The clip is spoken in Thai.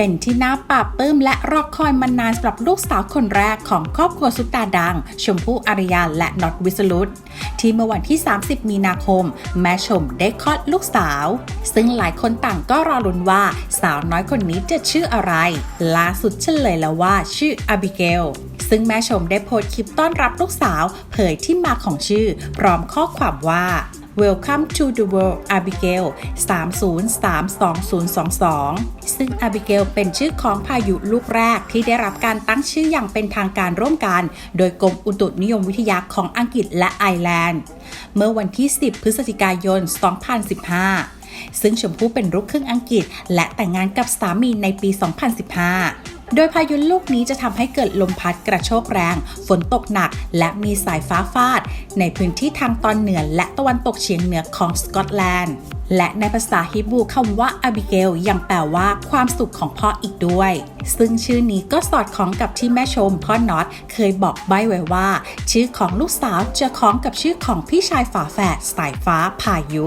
เป็นที่น่าปราบปื้มและรอคอยมานานสำหรับลูกสาวคนแรกของครอบครัวซุปตาดัง ชมพู่อารยาและน็อตวิสรุตที่เมื่อวันที่ 30 มีนาคม แม่ชมได้คลอดลูกสาว ซึ่งหลายคนต่างก็รอลุ้นว่าสาวน้อยคนนี้จะชื่ออะไร ล่าสุดเฉลยแล้วว่าชื่ออบิเกลซึ่งแม่ชมได้โพสต์คลิปต้อนรับลูกสาว เผยที่มาของชื่อ พร้อมข้อความว่า Welcome to the world Abigail 303222 ซึ่ง Abigail เป็นชื่อของพายุลูกแรกที่ได้รับการตั้งชื่ออย่างเป็นทางการร่วมกัน โดยกรมอุตุนิยมวิทยาของอังกฤษและไอร์แลนด์ เมื่อวันที่ 10 พฤศจิกายน 2015 ซึ่งชมพู่เป็นลูกครึ่งอังกฤษ และแต่งงานกับสามีในปี 2015 โดยพายุลูกนี้จะทำให้เกิดลมพัดกระโชกแรง ฝนตกหนัก และมีสายฟ้าฟาด ในพื้นที่ทางตอนเหนือและตะวันตกเฉียงเหนือของสกอตแลนด์ และในภาษาฮิบรูคำว่าอาบิเกลยังแปลว่าความสุขของพ่ออีกด้วย ซึ่งชื่อนี้ก็สอดคล้องกับที่แม่ชมพ่อน็อตเคยบอกใบ้ไว้ว่า ชื่อของลูกสาวจะคล้องกับชื่อของพี่ชายฝาแฝดสายฟ้าพายุ